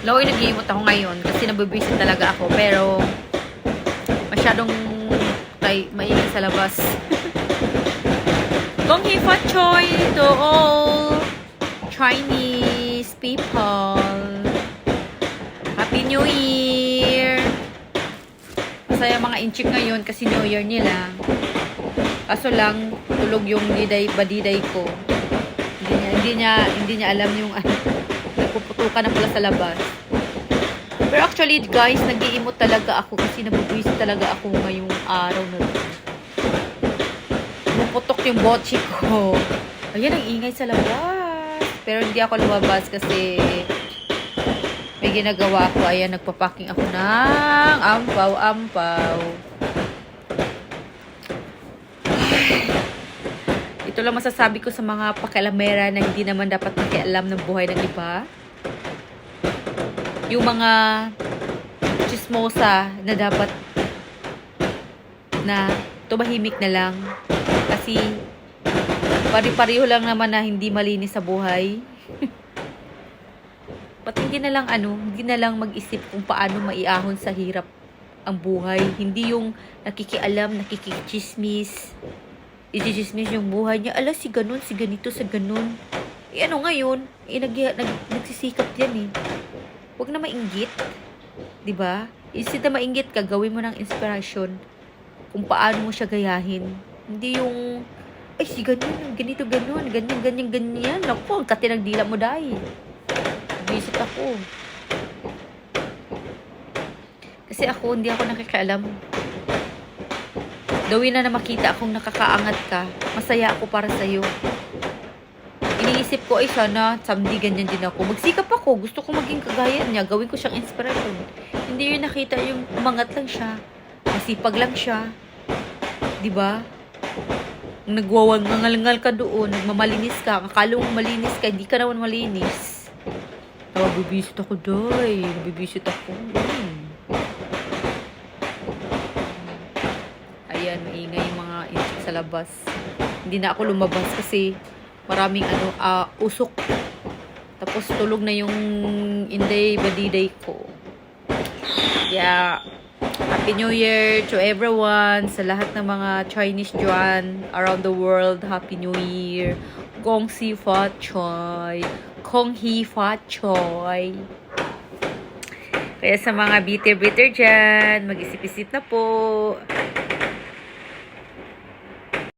Low nag-iimot ako ngayon kasi nabibisit talaga ako. Pero, masyadong kay maingay sa labas. Gong hee fa choy to all Chinese people. Happy New Year! Masaya mga inchik ngayon kasi New Year nila. Kaso lang, tulog yung diday, badiday ko. Hindi niya, hindi niya, hindi niya alam yung ano, nagpuputukan na pala sa labas. Pero actually, guys, nag-iimot talaga ako kasi nabubwisit talaga ako ngayong araw na to. Pumuputok yung botchi ko. Ayan, ang ingay sa labas. Pero hindi ako lumabas kasi may ginagawa ako. Ayan, nagpapaking ako ng ampaw-ampaw. Ito lang masasabi ko sa mga pakialamera na hindi naman dapat makialam ng buhay ng iba. Yung mga chismosa na dapat na tumahimik na lang. Kasi pari-pareho lang naman na hindi malinis sa buhay. Ba't hindi na lang ano, hindi na lang mag-isip kung paano maiahon sa hirap ang buhay. Hindi yung nakikialam, nakikichismis, ichismis yung buhay niya. Ala, si ganun, si ganito, sa ganun. Eh ano ngayon, eh, nag, nag, nagsisikap yan eh. Huwag na mainggit. ba? Instead na mainggit ka, gawin mo ng inspiration kung paano mo siya gayahin. Hindi yung, ay si ganyan, ganito, ganun, ganyan, ganyan, ganyan. Naku, ang kati ng dila mo dahil. Visit ako. Kasi ako, hindi ako nakikialam. Gawin na na makita akong nakakaangat ka. Masaya ako para sa'yo. Iniisip ko, ay sana, someday ganyan din ako. Magsikap ako. Gusto ko maging kagaya niya. Gawin ko siyang inspiration. Hindi yun nakita yung umangat lang siya. Masipag lang siya. ba? Nagwawangangal ka doon. Nagmamalinis ka. Akala mo malinis ka. Hindi ka naman malinis. Nabibisit ako, day. Nabibisit ako. Hmm. Ayan, maingay yung mga insect sa labas. Hindi na ako lumabas kasi maraming ano, ah, usok. Tapos tulog na yung inday badiday ko. Yeah. Happy New Year to everyone. Sa lahat ng mga Chinese dyan around the world. Happy New Year. Gong Si Fa Choi. Kong Hi Fa Choi. Kaya sa mga bitter-bitter dyan, mag-isip-isip na po.